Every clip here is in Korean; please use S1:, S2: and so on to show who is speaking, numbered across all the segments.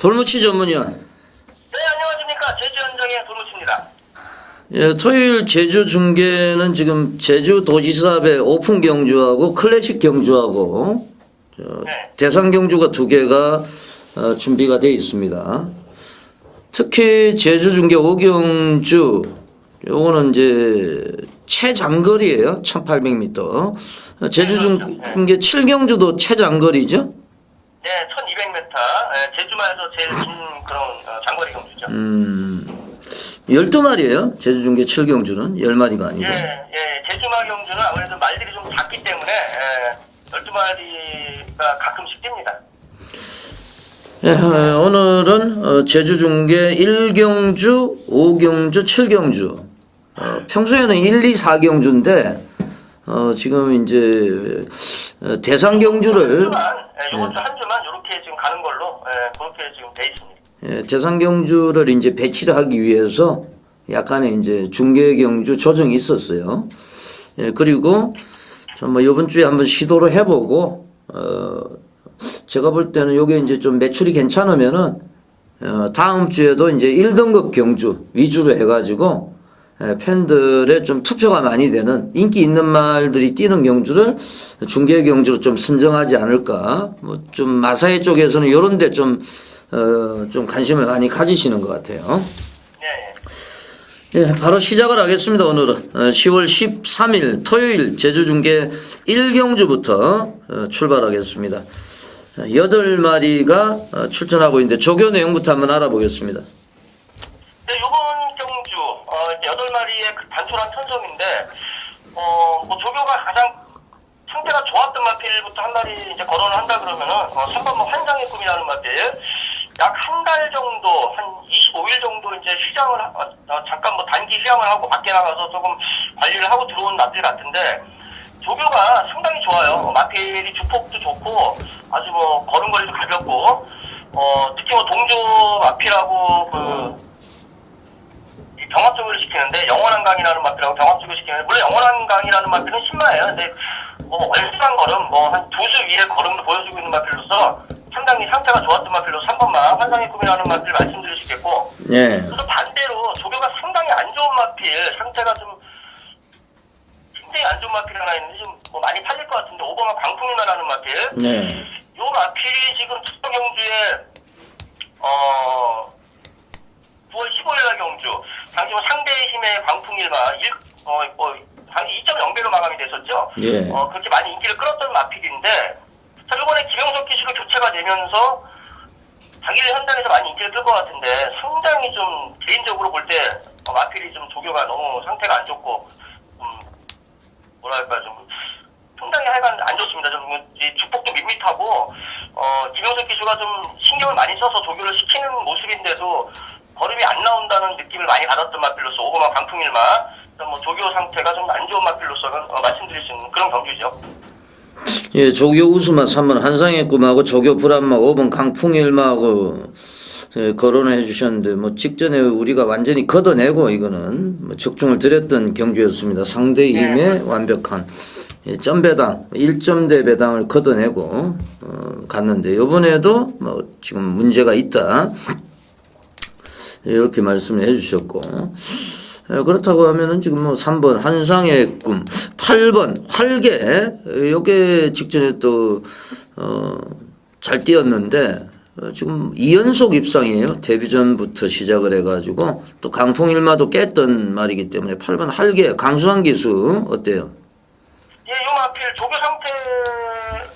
S1: 돌무치 전문위원.
S2: 네, 안녕하십니까. 제주현정의 도로치입니다.
S1: 예, 토요일 제주 중계는 지금 제주 도지사배 오픈 경주하고 클래식 경주하고 저
S2: 네.
S1: 대상 경주가 두 개가 어, 준비가 되어 있습니다. 특히 제주 중계 오경주 요거는 이제 최장거리예요. 1800m. 제주 중계 7경주도 최장거리죠.
S2: 네, 1200m. 예, 제주마에서 제일 긴 그런 어, 장거리 경주죠.
S1: 음, 12마리예요. 제주 중계 7경주는 10마리가 아니고.
S2: 예, 예, 제주마 경주는 아무래도 말들이 좀 작기 때문에 예, 12마리가 가끔씩 뜁니다.
S1: 예, 어, 오늘은 어, 제주 중계 1경주, 5경주, 7경주. 어, 평소에는 1, 2, 4경주인데 어, 지금 이제 어, 대상
S2: 한
S1: 경주를
S2: 주만, 예, 요번 주한 주만 이렇게 지금 가는 걸로 예, 그렇게 지금 돼 있습니다.
S1: 예, 대상 경주를 이제 배치를 하기 위해서 약간의 이제 중계 경주 조정이 있었어요. 예, 그리고 정뭐 이번 주에 한번 시도를 해보고 어, 제가 볼 때는 요게 이제 좀 매출이 괜찮으면은 어, 다음 주에도 이제 1등급 경주 위주로 해가지고 예, 팬들의 좀 투표가 많이 되는 인기 있는 말들이 뛰는 경주를 중계 경주로 좀 선정하지 않을까. 뭐 좀 마사회 쪽에서는 이런 데 좀, 어, 좀 관심을 많이 가지시는 것 같아요.
S2: 네, 예.
S1: 예, 바로 시작을 하겠습니다. 오늘은 어, 10월 13일 토요일 제주 중계 1경주부터 어, 출발하겠습니다. 어, 여덟 마리가 어, 출전하고 있는데 조교 내용부터 한번 알아보겠습니다.
S2: 여덟 마리의 그 단촐한 편성인데 어, 뭐 조교가 가장 상태가 좋았던 마필부터 한 마리 이제 거론을 한다 그러면은 어, 3번 뭐 환장의 꿈이라는 마필 약 한 달 정도 한 25일 정도 이제 휴장을 하- 어, 어, 잠깐 뭐 단기 휴양을 하고 밖에 나가서 조금 관리를 하고 들어온 마필 같은데 조교가 상당히 좋아요. 어, 마필이 주폭도 좋고 아주 뭐 걸음걸이도 가볍고 어, 특히 뭐 동조 마필하고 그이 병합적으로 시키는데 영원한 강이라는 마필하고 병합적으로 시키는데 물론 영원한 강이라는 마필은 신마예요. 근데 뭐 월수한 걸음 뭐 한 두 수 위의 걸음을 보여주고 있는 마필로서 상당히 상태가 좋았던 마필로 3번마 환상의 꿈이라는 마필 말씀드릴 수 있겠고
S1: 예.
S2: 또 반대로 조교가 상당히 안 좋은 마필 상태가 좀 굉장히 안 좋은 마필이 하나 있는데 좀 뭐 많이 팔릴 것 같은데 오버마 광풍이만하는 마필
S1: 네.
S2: 요 마필이 지금 특정 경주에 어 9월 15일 날 경주 당시 뭐 상대의 힘의 광풍일마 1, 어, 뭐, 당시 2.0배로 마감이 됐었죠.
S1: 예.
S2: 어, 그렇게 많이 인기를 끌었던 마필인데 자 이번에 김영석 기수가 교체가 되면서 자기를 현장에서 많이 인기를 끌 것 같은데 상당히 좀 개인적으로 볼때 어, 마필이 좀 조교가 너무 상태가 안 좋고 음, 뭐랄까 좀 상당히 하여간 안 좋습니다. 좀이 주폭도 밋밋하고 어, 김영석 기수가 좀 신경을 많이 써서 조교를 시키는 모습인데도 걸음이 안 나온다는 느낌을 많이 받았던 마필로서 오버마 강풍일마 뭐 조교 상태가 좀 안 좋은 마필로서는 어, 말씀드릴 수 있는 그런 경주죠.
S1: 예, 조교 우수마 3번 한상의 꿈하고 조교 불안마 5번 강풍일마하고 예, 거론을 해주셨는데 뭐 직전에 우리가 완전히 걷어내고 이거는 뭐 적중을 드렸던 경주였습니다. 상대 힘의 완벽한 예, 점 배당 1점대 배당을 걷어내고 어, 갔는데 이번에도 뭐 지금 문제가 있다 이렇게 말씀을 해주셨고 예, 그렇다고 하면은 지금 뭐 3번 한상의 꿈, 8번 활개 요게 직전에 또 어, 잘 뛰었는데 어, 지금 2연속 입상이에요. 데뷔 전부터 시작을 해가지고 또 강풍 일마도 깼던 말이기 때문에 8번 활개 강수환 기수 어때요?
S2: 예, 요 마필 조교 상태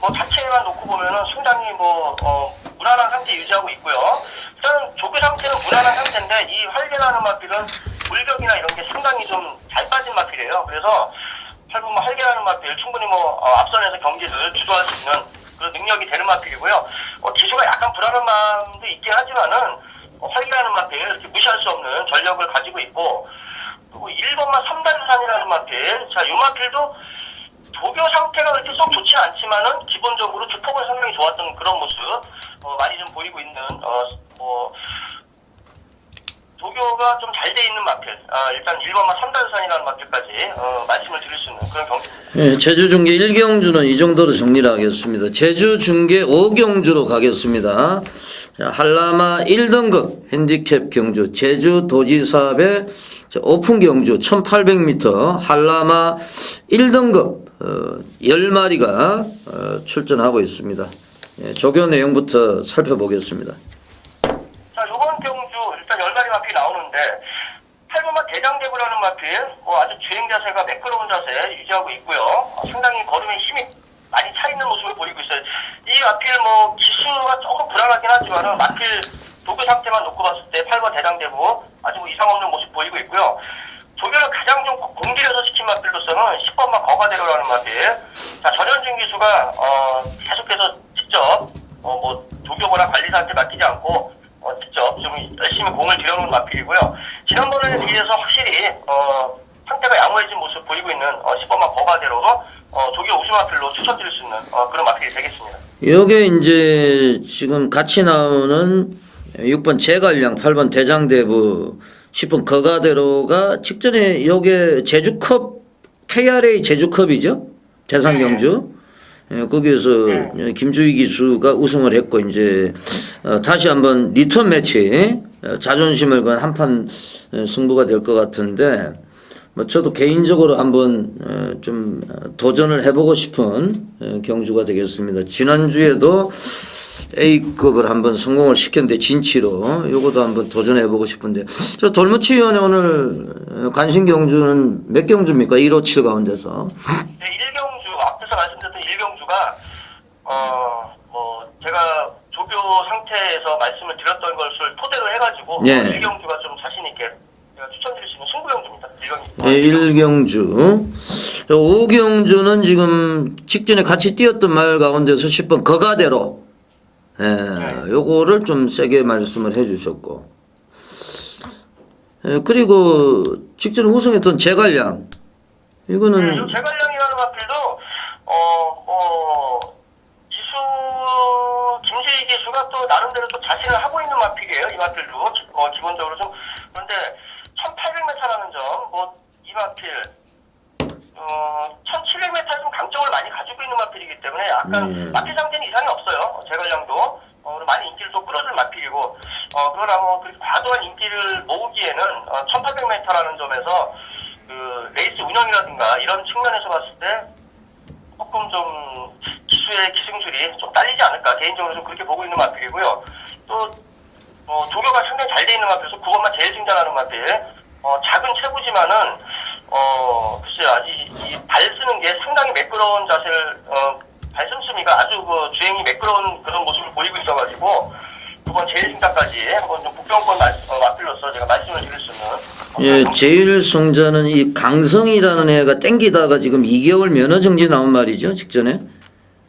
S2: 뭐 자체만 놓고 보면은 상당히 뭐 어, 무난한 상태 유지하고 있고요. 일단 조교 상태는 무난한 상태인데 이 활개라는 마필은 물격이나 이런 게 상당히 좀 잘 빠진 마필이에요. 그래서 8분 활개라는 마필 충분히 뭐 어, 앞선에서 경기를 주도할 수 있는 그런 능력이 되는 마필이고요. 어, 기수가 약간 불안한 마음도 있긴 하지만은 어, 활개라는 마필 이렇게 무시할 수 없는 전력을 가지고 있고 그리고 1번만 3단산이라는 마필 자, 이 마필도 조교 상태가 그렇게 썩 좋진 않지만은 기본적으로 주폭은 상당히 좋았던 그런 모습 어, 많이 좀 보이고 있는 어, 뭐 조교가 좀 잘 돼 있는 마필 아, 일단 1번만 3단산이라는 마필까지 어, 말씀을 드릴 수 있는 그런 경기입니다.
S1: 예, 제주 중계 1경주는 이 정도로 정리를 하겠습니다. 제주 중계 5경주로 가겠습니다. 자, 한라마 1등급 핸디캡 경주 제주 도지사업의 자, 오픈 경주 1800m 한라마 1등급 어, 10마리가 어, 출전하고 있습니다. 예, 조교 내용부터 살펴보겠습니다.
S2: 자, 요번 경주 일단 열마리 마필 나오는데 8번마 대장대구라는 마필 뭐 아주 주행 자세가 매끄러운 자세 유지하고 있고요. 어, 상당히 걸음에 힘이 많이 차 있는 모습을 보이고 있어요. 이 마필 뭐 기수가 조금 불안하긴 하지만은 마필 도교 상태만 놓고 봤을 때 8번 대장대구 아주 뭐 이상 없는 모습 보이고 있고요. 조교를 가장 좀 공길에서 시킨 마필로서는 10번마 거가대로라는 마필. 자, 전현준 기수가 어, 계속해서 직접 어, 뭐 조교보나 관리사한테 맡기지 않고 어, 직접 좀 열심히 공을 들여놓은 마필이고요. 지난번에 비해서 확실히 어, 상태가 양호해진 모습 보이고 있는 어, 10번마 거가대로 어, 조교 우수 마필로 추천드릴 수 있는 어, 그런 마필이 되겠습니다.
S1: 요게 이제 지금 같이 나오는 6번 제갈량, 8번 대장대부, 10번 거가대로가 직전에 요게 제주컵, KRA 제주컵이죠? 대상경주. 예, 거기에서 김주희 기수가 우승을 했고, 이제, 어, 다시 한번 리턴 매치, 어, 자존심을 건 한판 어, 승부가 될 것 같은데, 뭐 저도 개인적으로 한번 어, 좀 어, 도전을 해보고 싶은 어, 경주가 되겠습니다. 지난주에도 A급을 한번 성공을 시켰는데 진치로 요것도 한번 도전해보고 싶은데 저 돌무치위원회 오늘 어, 관심 경주는 몇 경주입니까? 1호 7 가운데서
S2: 네, 일경주 앞에서 말씀드렸던 일경주가 어 뭐 제가 조교 상태에서 말씀을 드렸던 것을 토대로 해가지고
S1: 예.
S2: 어, 일경주가 좀 자신 있게 제가 추천드릴 수 있는 승부경주 일경주.
S1: 예, 1경주. 5경주는 지금 직전에 같이 뛰었던 말 가운데서 10번 거가대로. 예, 요거를 좀 세게 말씀을 해 주셨고. 예, 그리고 직전 우승했던 제갈량.
S2: 네,
S1: 이거는
S2: 요 제갈량이라는 마필도 어뭐 기수 김재희 기수가 또 나름대로 또 자신을 하고 있는 마필이에요. 이 마필도. 어, 기본적으로 좀. 그런데 1,800m라는 점뭐 이 마필 어 1,700m 좀 강점을 많이 가지고 있는 마필이기 때문에 약간
S1: 네.
S2: 마필 상태는 이상이 없어요. 어, 제갈량도 어, 많은 인기를 또 끌어줄 마필이고 어 그러나 뭐 그렇게 과도한 인기를 모으기에는 어, 1,800m라는 점에서 그 레이스 운영이라든가 이런 측면에서 봤을 때 조금 좀 기수의 기승술이 좀 딸리지 않을까 개인적으로 좀 그렇게 보고 있는 마필이고요. 또 어, 조교가 상당히 잘 돼 있는 마필에서 그것만 제일 승자라는 마필. 어, 작은 체구지만은 어 글쎄 아직 이발 쓰는 게 상당히 매끄러운 자세를 어 발씀씀이가 아주 그 주행이 매끄러운 그런 모습을 보이고 있어가지고 그번 제일 승자까지 한번 좀 복병권 마, 어, 제가 말씀을 드릴 수 있는 어,
S1: 예,
S2: 그런
S1: 제일 승자는 이 강성이라는 애가 땡기다가 지금 2개월 면허 정지 나온 말이죠 직전에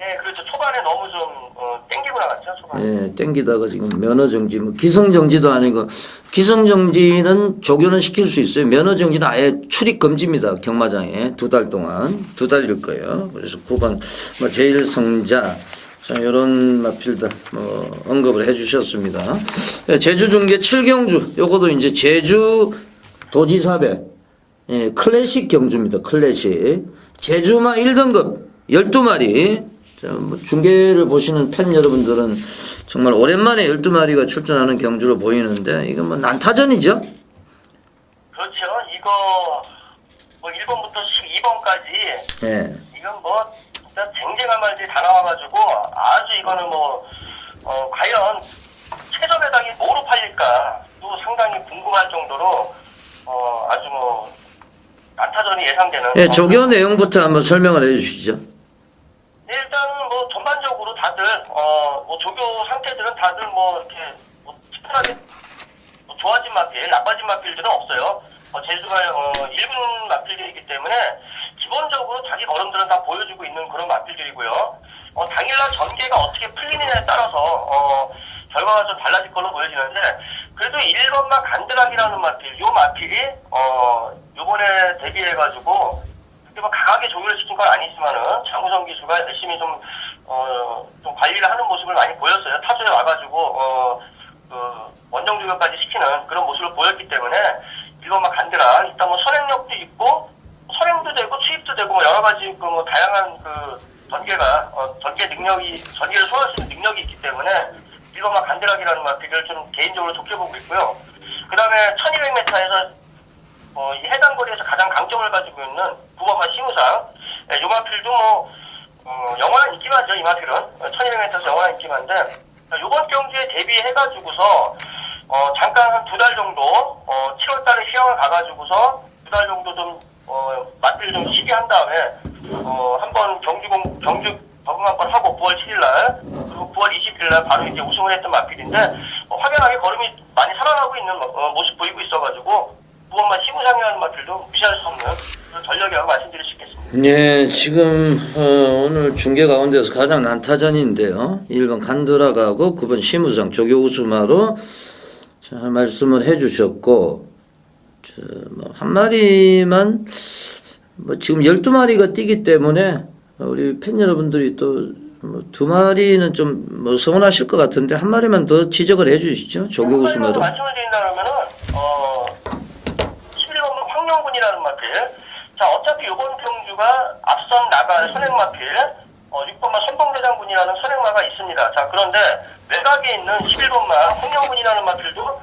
S2: 예, 그렇죠. 초반에 너무 좀 어, 땡기고 나갔죠. 초반에.
S1: 예, 땡기다가 지금 면허 정지, 뭐 기성 정지도 아니고 기성 정지는 조교는 시킬 수 있어요. 면허 정지는 아예 출입 금지입니다. 경마장에 두 달 동안 두 달일 거예요. 그래서 9번 뭐 제일 성자 자, 이런 마필들 뭐 언급을 해주셨습니다. 예, 제주 중계 7경주 요거도 이제 제주 도지사배 예, 클래식 경주입니다. 클래식 제주마 1등급 12마리 자, 뭐 중계를 보시는 팬 여러분들은 정말 오랜만에 12마리가 출전하는 경주로 보이는데 이건 뭐 난타전이죠.
S2: 그렇죠. 이거 뭐 1번부터 12번까지
S1: 예.
S2: 이건 뭐 진짜 쟁쟁한 말들이 다 나와가지고 아주 이거는 뭐 어, 과연 최저 배당이 뭐로 팔릴까도 상당히 궁금할 정도로 어, 아주 뭐 난타전이 예상되는
S1: 예,
S2: 어,
S1: 조교 내용부터 한번 설명을 해 주시죠.
S2: 일단 다들 어뭐 조교 상태들은 다들 뭐 이렇게 뭐 특별하게 뭐 좋아진 마필, 나빠진 마필들은 없어요. 어, 제주가 어 1군 마필들이기 때문에 기본적으로 자기 걸음들은 다 보여주고 있는 그런 마필들이고요. 어 당일날 전개가 어떻게 풀리느냐에 따라서 어 결과가 좀 달라질 걸로 보여지는데 그래도 1번마 간드락이라는 마필, 요 마필이 어 요번에 데뷔해가지고 그렇게 뭐 강하게 조교를 시킨 건 아니지만은 장우성 기수가 열심히 좀, 어, 좀 관리를 하는 모습을 많이 보였어요. 타조에 와가지고, 어, 그, 원정 조교까지 시키는 그런 모습을 보였기 때문에, 막 간드라. 일단 뭐 선행력도 있고, 선행도 되고, 취입도 되고, 뭐 여러 가지 그뭐 다양한 그 전개가, 어, 전개 능력이, 전개를 소화할 수 있는 능력이 있기 때문에, 1번마 간드락이라는 마필을 좀 개인적으로 좋게 보고 있고요. 그 다음에 1200m에서 어, 이 해당 거리에서 가장 강점을 가지고 있는 9번마 시무상. 예, 이 마필도 뭐, 인기만죠, 이 마필은. 1200m에서 영원한 인기만인데, 이번 경기에 대비해가지고서, 어, 잠깐 한 두 달 정도, 어, 7월 달에 휴양을 가가지고서 두 달 정도 좀, 어, 마필 좀 쉬게 한 다음에, 어, 한번 경주공, 경주 적응 한번 하고 9월 7일 날, 그리고 9월 20일 날 바로 이제 우승을 했던 마필인데, 어, 확연하게 걸음이 많이 살아나고 있는 어, 모습 보이고 있어가지고, 무언만 시무상이라는 마필도 무시할 수 없는 전력이라고 말씀드릴 수 있겠습니다.
S1: 예, 지금 어, 오늘 중계 가운데서 가장 난타전인데요. 1번 간드라가고 9번 심우상 조교우수마로 자, 말씀을 해주셨고 저, 뭐, 한 마리만 뭐 지금 12마리가 뛰기 때문에 우리 팬 여러분들이 또뭐두 마리는 좀 뭐 서운하실 것 같은데 한 마리만 더 지적을 해주시죠. 조교우수마로.
S2: 말씀을 드린다면은 어 11번은 황영군이라는 마필. 자 어차피 이번 경주가 앞선 나갈 선행마필 어 6번마 선봉대장군이라는 선행마가 있습니다. 자 그런데 외곽에 있는 11번마 황영군이라는 마필도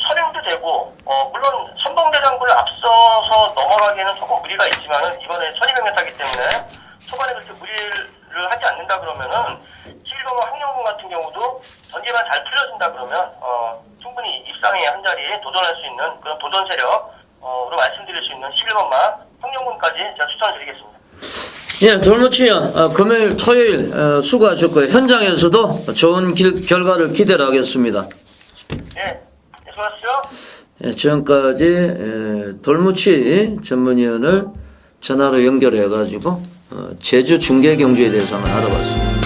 S2: 선행도 되고 어 물론 선봉대장군을 앞서서 넘어가기에는 조금 무리가 있지만은 이번에 1200m이기 때문에 초반에 그렇게 무리를 하지 않는다 그러면은 11번마 황영군 같은 경우도 전개만 잘 풀려진다 그러면 어 충분히 입상의 한 자리에 도전할 수 있는 그런 도전 세력으로 말씀드릴 수 있는 11번마 황영군까지 제가 추천을 드리겠습니다.
S1: 예, 돌무치야 어, 금요일, 토요일 어, 수고하셨고요. 현장에서도 좋은 길- 결과를 기대를 하겠습니다.
S2: 예, 네, 수고하셨죠?
S1: 예, 지금까지 예, 돌무치 전문위원을 전화로 연결해 가지고 어, 제주 중계 경주에 대해서 한번 알아봤습니다.